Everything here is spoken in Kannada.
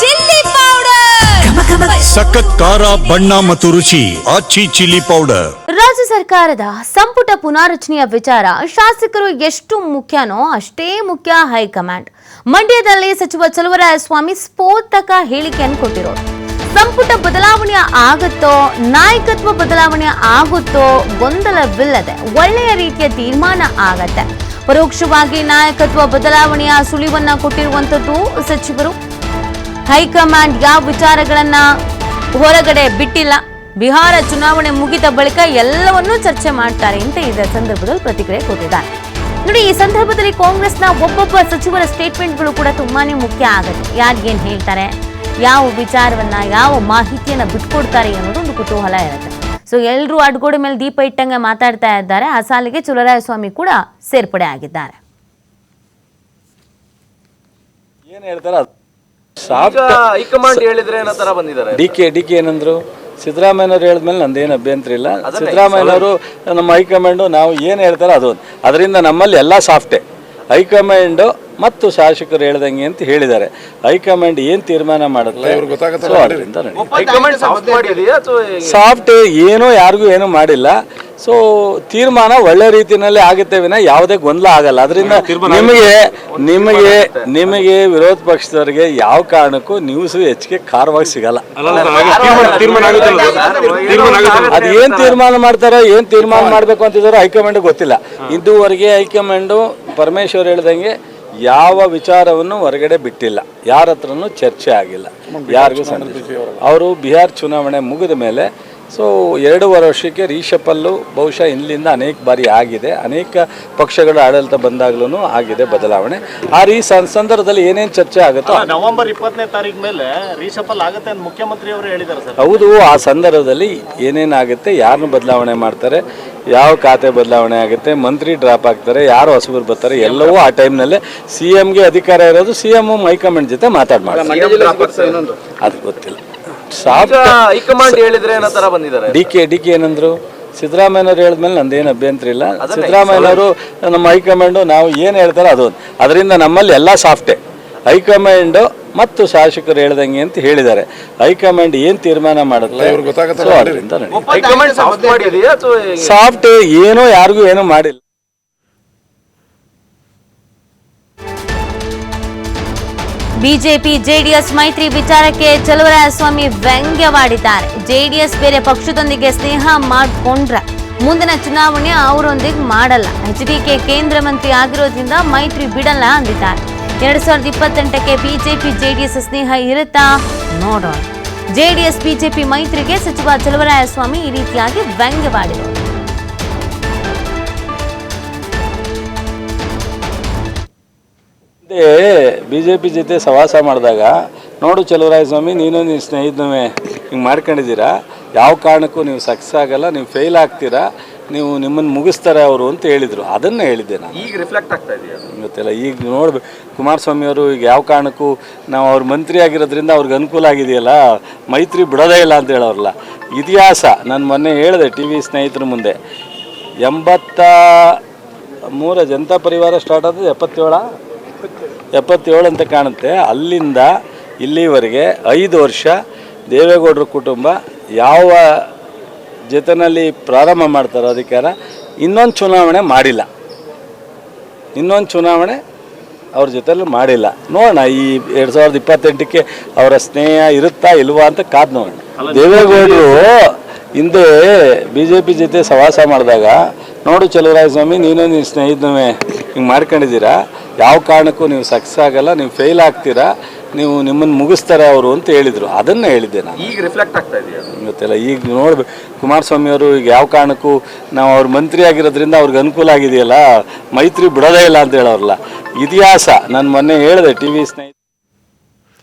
Chilli powder. ಸಖತ್ ಖಾರ ಬಣ್ಣ ಮತ್ತು ರುಚಿ ಆಚಿ ಚಿಲ್ಲಿ ಪೌಡರ್. ರಾಜ್ಯ ಸರ್ಕಾರದ ಸಂಪುಟ ಪುನಾರಚನೆಯ ವಿಚಾರ ಶಾಸಕರು ಎಷ್ಟು ಮುಖ್ಯನೋ ಅಷ್ಟೇ ಮುಖ್ಯ ಹೈಕಮಾಂಡ್. ಮಂಡ್ಯದಲ್ಲಿ ಸಚಿವ ಚಲುವರಾಯಸ್ವಾಮಿ ಸ್ಫೋಟಕ ಹೇಳಿಕೆಯನ್ನು ಕೊಟ್ಟಿರೋದು ಸಂಪುಟ ಬದಲಾವಣೆ ಆಗುತ್ತೋ ನಾಯಕತ್ವ ಬದಲಾವಣೆ ಆಗುತ್ತೋ ಗೊಂದಲವಿಲ್ಲದೆ ಒಳ್ಳೆಯ ರೀತಿಯ ತೀರ್ಮಾನ ಆಗತ್ತೆ. ಪರೋಕ್ಷವಾಗಿ ನಾಯಕತ್ವ ಬದಲಾವಣೆಯ ಸುಳಿವನ್ನ ಕೊಟ್ಟಿರುವಂತದ್ದು ಸಚಿವರು. ಹೈಕಮಾಂಡ್ ಯಾವ ವಿಚಾರಗಳನ್ನ ಹೊರಗಡೆ ಬಿಟ್ಟಿಲ್ಲ. ಬಿಹಾರ ಚುನಾವಣೆ ಮುಗಿದ ಬಳಿಕ ಎಲ್ಲವನ್ನೂ ಚರ್ಚೆ ಮಾಡ್ತಾರೆ ಅಂತ ಇದೇ ಸಂದರ್ಭದಲ್ಲಿ ಪ್ರತಿಕ್ರಿಯೆ ಕೊಟ್ಟಿದ್ದಾರೆ. ನೋಡಿ, ಈ ಸಂದರ್ಭದಲ್ಲಿ ಕಾಂಗ್ರೆಸ್ನ ಒಬ್ಬೊಬ್ಬ ಸಚಿವರ ಸ್ಟೇಟ್ಮೆಂಟ್ಗಳು ಕೂಡ ತುಂಬಾನೇ ಮುಖ್ಯ ಆಗುತ್ತೆ. ಯಾರಿಗೇನು ಹೇಳ್ತಾರೆ? ಯಾವ ವಿಚಾರವನ್ನ, ಯಾವ ಮಾಹಿತಿಯನ್ನ ಬಿಟ್ಕೊಡ್ತಾರೆ ಅನ್ನೋದು ಒಂದು ಕುತೂಹಲ ಇರುತ್ತೆ. ಸೊ ಎಲ್ಲರೂ ಅಡ್ಗೋಡೆ ಮೇಲೆ ದೀಪ ಇಟ್ಟಂಗೆ ಮಾತಾಡ್ತಾ ಇದ್ದಾರೆ. ಆ ಸಾಲಿಗೆ ಚುಲರಾಯಸ್ವಾಮಿ ಕೂಡ ಸೇರ್ಪಡೆ ಆಗಿದ್ದಾರೆ. ಸಾಫ್ಟ್ ಹೈಕಮಾಂಡ್ ಹೇಳಿದ್ರೆ ಅನ್ನೋ ತರ ಬಂದಿದ್ದಾರೆ. ಡಿ ಕೆ ಡಿ ಕೆ ಏನಂದ್ರು? ಸಿದ್ದರಾಮಯ್ಯನವ್ರು ಹೇಳಿದ್ಮೇಲೆ ನಂದೇನು ಅಭ್ಯಂತರ ಇಲ್ಲ. ಸಿದ್ದರಾಮಯ್ಯನವರು ನಮ್ಮ ಹೈಕಮಾಂಡು ನಾವು ಏನು ಹೇಳ್ತಾರೋ ಅದು. ಅದರಿಂದ ನಮ್ಮಲ್ಲಿ ಎಲ್ಲ ಸಾಫ್ಟೇ. ಹೈಕಮಾಂಡು ಮತ್ತು ಶಾಸಕರು ಹೇಳ್ದಂಗೆ ಅಂತ ಹೇಳಿದ್ದಾರೆ ಹೈಕಮಾಂಡ್ ಏನು ತೀರ್ಮಾನ ಮಾಡುತ್ತೆ ಅದರಿಂದ ಸಾಫ್ಟ್ ಏನೋ ಯಾರಿಗೂ ಏನೂ ಮಾಡಿಲ್ಲ ಸೊ ತೀರ್ಮಾನ ಒಳ್ಳೆ ರೀತಿಯಲ್ಲಿ ಆಗುತ್ತೆ ವಿನ ಯಾವುದೇ ಗೊಂದಲ ಆಗಲ್ಲ ಅದರಿಂದ ನಿಮಗೆ ನಿಮಗೆ ನಿಮಗೆ ವಿರೋಧ ಪಕ್ಷದವರಿಗೆ ಯಾವ ಕಾರಣಕ್ಕೂ ನ್ಯೂಸ್ ಹೆಚ್ಚಿಗೆ ಖಾರವಾಗಿ ಸಿಗಲ್ಲ ಅದು ಏನ್ ತೀರ್ಮಾನ ಮಾಡ್ತಾರೋ ಏನ್ ತೀರ್ಮಾನ ಮಾಡ್ಬೇಕು ಅಂತಿದಾರೋ ಹೈಕಮಾಂಡ್ ಗೊತ್ತಿಲ್ಲ ಇದುವರೆಗೆ ಹೈಕಮಾಂಡು ಪರಮೇಶ್ವರ್ ಹೇಳ್ದಂಗೆ ಯಾವ ವಿಚಾರವನ್ನು ಹೊರಗಡೆ ಬಿಟ್ಟಿಲ್ಲ. ಯಾರ ಹತ್ರನೂ ಚರ್ಚೆ ಆಗಿಲ್ಲ. ಯಾರಿಗೂ ಅವರು ಬಿಹಾರ್ ಚುನಾವಣೆ ಮುಗಿದ ಮೇಲೆ ಸೊ ಎರಡೂವರೆ ವರ್ಷಕ್ಕೆ ರೀಶಪಲ್ಲು ಬಹುಶಃ ಇಲ್ಲಿಂದ ಅನೇಕ ಬಾರಿ ಆಗಿದೆ. ಅನೇಕ ಪಕ್ಷಗಳ ಆಡಳಿತ ಬಂದಾಗ್ಲೂ ಆಗಿದೆ ಬದಲಾವಣೆ. ಆ ಈ ಸಂದರ್ಭದಲ್ಲಿ ಏನೇನು ಚರ್ಚೆ ಆಗುತ್ತೋ ನವೆಂಬರ್ ಇಪ್ಪತ್ತನೇ ತಾರೀಕು ಮೇಲೆ ರೀಶಪಲ್ ಆಗುತ್ತೆ ಅಂತ ಮುಖ್ಯಮಂತ್ರಿ ಅವರು ಹೇಳಿದ್ದಾರೆ ಸರ್. ಹೌದು ಆ ಸಂದರ್ಭದಲ್ಲಿ ಏನೇನಾಗುತ್ತೆ ಯಾರನ್ನು ಬದಲಾವಣೆ ಮಾಡ್ತಾರೆ ಯಾವ ಖಾತೆ ಬದಲಾವಣೆ ಆಗುತ್ತೆ ಮಂತ್ರಿ ಡ್ರಾಪ್ ಆಗ್ತಾರೆ ಯಾರು ಹೊಸಬರು ಬರ್ತಾರೆ ಎಲ್ಲವೂ ಆ ಟೈಮ್ನಲ್ಲೇ ಸಿ ಎಂಗೆ ಅಧಿಕಾರ ಇರೋದು ಸಿ ಎಂ ಹೈಕಮಾಂಡ್ ಜೊತೆ ಮಾತಾಡ್ ಅದು ಗೊತ್ತಿಲ್ಲ. ಈಗ ಸಾಫ್ಟ್ ಹೈಕಮಾಂಡ್ ಹೇಳಿದ್ರೆ ಅನ್ನೋ ತರ ಬಂದಿದ್ದಾರೆ. ಡಿ ಕೆ ಡಿ ಕೆ ಏನಂದ್ರು? ಸಿದ್ದರಾಮಯ್ಯನವ್ರು ಹೇಳಿದ್ಮೇಲೆ ನಂದೇನು ಅಭ್ಯಂತರ ಇಲ್ಲ. ಸಿದ್ದರಾಮಯ್ಯನವರು ನಮ್ಮ ಹೈಕಮಾಂಡು ನಾವು ಏನು ಹೇಳ್ತಾರೋ ಅದು ಅದರಿಂದ ನಮ್ಮಲ್ಲಿ ಎಲ್ಲ ಸಾಫ್ಟೇ. ಹೈಕಮಾಂಡು ಮತ್ತು ಶಾಸಕರು ಹೇಳ್ದಂಗೆ ಅಂತ ಹೇಳಿದ್ದಾರೆ. ಹೈಕಮಾಂಡ್ ಏನು ತೀರ್ಮಾನ ಮಾಡುತ್ತೆ? ಅದರಿಂದ ಸಾಫ್ಟ್ ಮಾಡಿದೆಯಾ ಅಥವಾ ಸಾಫ್ಟ್ ಏನೋ ಯಾರಿಗೂ ಏನೂ ಮಾಡಿಲ್ಲ. ಬಿಜೆಪಿ ಜೆಡಿಎಸ್ ಮೈತ್ರಿ ವಿಚಾರಕ್ಕೆ ಚಲುವರಾಯಸ್ವಾಮಿ ವ್ಯಂಗ್ಯವಾಡಿದ್ದಾರೆ. ಜೆಡಿಎಸ್ ಬೇರೆ ಪಕ್ಷದೊಂದಿಗೆ ಸ್ನೇಹ ಮಾಡಿಕೊಂಡ್ರೆ ಮುಂದಿನ ಚುನಾವಣೆ ಅವರೊಂದಿಗೆ ಮಾಡಲ್ಲ. ಎಚ್ಡಿಕೆ ಕೇಂದ್ರ ಮಂತ್ರಿ ಆಗಿರೋದ್ರಿಂದ ಮೈತ್ರಿ ಬಿಡಲ್ಲ ಅಂದಿದ್ದಾರೆ. ಎರಡ್ ಸಾವಿರದ ಇಪ್ಪತ್ತೆಂಟಕ್ಕೆ ಬಿಜೆಪಿ ಜೆಡಿಎಸ್ ಸ್ನೇಹ ಇರುತ್ತಾ? ನೋಡೋಣ. ಜೆಡಿಎಸ್, ಬಿಜೆಪಿ ಮೈತ್ರಿಗೆ ಸಚಿವ ಚಲುವರಾಯಸ್ವಾಮಿ ಈ ರೀತಿಯಾಗಿ ವ್ಯಂಗ್ಯವಾಡಿದರು ಬಿಜೆಪಿ ಜೊತೆ ಸವಾಸ ಮಾಡಿದಾಗ, ನೋಡು ಚಲುವರಾಯಸ್ವಾಮಿ, ನೀನು ನೀವು ಸ್ನೇಹಿತನವೇ, ಹಿಂಗೆ ಮಾಡ್ಕೊಂಡಿದ್ದೀರಾ? ಯಾವ ಕಾರಣಕ್ಕೂ ನೀವು ಸಕ್ಸಸ್ ಆಗಲ್ಲ, ನೀವು ಫೇಲ್ ಆಗ್ತೀರಾ? ನೀವು ನಿಮ್ಮನ್ನು ಮುಗಿಸ್ತಾರೆ ಅವರು ಅಂತ ಹೇಳಿದರು. ಅದನ್ನು ಹೇಳಿದ್ದೆ ನಾನು. ಈಗ ರಿಫ್ಲೆಕ್ಟ್ ಆಗ್ತಾ ಇದೆಯಾ? ಗೊತ್ತಿಲ್ಲ. ಈಗ ನೋಡ್ಬೇಕು ಕುಮಾರಸ್ವಾಮಿ ಅವರು ಈಗ ಯಾವ ಕಾರಣಕ್ಕೂ ನಾವು ಅವ್ರ ಮಂತ್ರಿ ಆಗಿರೋದ್ರಿಂದ ಅವ್ರಿಗೆ ಅನುಕೂಲ ಆಗಿದೆಯಲ್ಲ ಮೈತ್ರಿ ಬಿಡೋದೇ ಇಲ್ಲ ಅಂತ ಹೇಳೋರಲ್ಲ. ಇತಿಹಾಸ ನಾನು ಮೊನ್ನೆ ಹೇಳಿದೆ ಟಿ ವಿ ಸ್ನೇಹಿತರ ಮುಂದೆ. ಎಂಬತ್ತ ಮೂರ ಜನತಾ ಪರಿವಾರ ಸ್ಟಾರ್ಟ್ ಆದದ್ದು ಎಪ್ಪತ್ತೇಳ? ಎಪ್ಪತ್ತೇಳು ಅಂತ ಕಾಣುತ್ತೆ. ಅಲ್ಲಿಂದ ಇಲ್ಲಿವರೆಗೆ ಐದು ವರ್ಷ ದೇವೇಗೌಡರ ಕುಟುಂಬ ಯಾವ ಜೊತೆನಲ್ಲಿ ಪ್ರಾರಂಭ ಮಾಡ್ತಾರೋ ಅಧಿಕಾರ ಇನ್ನೊಂದು ಚುನಾವಣೆ ಮಾಡಿಲ್ಲ. ಇನ್ನೊಂದು ಚುನಾವಣೆ ಅವ್ರ ಜೊತೆಲಿ ಮಾಡಿಲ್ಲ. ನೋಡೋಣ ಈ ಎರಡು ಸಾವಿರದ ಇಪ್ಪತ್ತೆಂಟಕ್ಕೆ ಅವರ ಸ್ನೇಹ ಇರುತ್ತಾ ಇಲ್ವಾ ಅಂತ ಕಾದು ನೋಡೋಣ. ದೇವೇಗೌಡರು ಹಿಂದೆ ಬಿ ಜೆ ಪಿ ಜೊತೆ ಸವಾಸ ಮಾಡಿದಾಗ ನೋಡು ಸ್ವಾಮಿ ನೀನು ನಿಮ್ಮ ಸ್ನೇಹಿತನವೇ ಹಿಂಗೆ ಮಾಡ್ಕೊಂಡಿದ್ದೀರಾ? ಯಾವ ಕಾರಣಕ್ಕೂ ನೀವು ಸಕ್ಸಸ್ ಆಗಲ್ಲ ನೀವು ಫೇಲ್ ಆಗ್ತೀರಾ? ನೀವು ನಿಮ್ಮನ್ನು ಮುಗಿಸ್ತಾರೆ ಅವರು ಅಂತ ಹೇಳಿದರು. ಅದನ್ನು ಹೇಳಿದ್ದೆ ನಾನು. ಈಗ ರಿಫ್ಲೆಕ್ಟ್ ಆಗ್ತಾ ಇದೆಯಾ? ಗೊತ್ತಿಲ್ಲ ಈಗ ನೋಡ್ಬೇಕು ಕುಮಾರಸ್ವಾಮಿ ಅವರು ಈಗ ಯಾವ ಕಾರಣಕ್ಕೂ ನಾವು ಅವ್ರ ಮಂತ್ರಿ ಆಗಿರೋದ್ರಿಂದ ಅವ್ರಿಗೆ ಅನುಕೂಲ ಆಗಿದೆಯಲ್ಲ ಮೈತ್ರಿ ಬಿಡೋದೇ ಇಲ್ಲ ಅಂತ ಹೇಳೋರಲ್ಲ ಇತಿಹಾಸ ನಾನು ಮೊನ್ನೆ ಹೇಳಿದೆ ಟಿ ವಿ ಸ್ನೇಹಿತ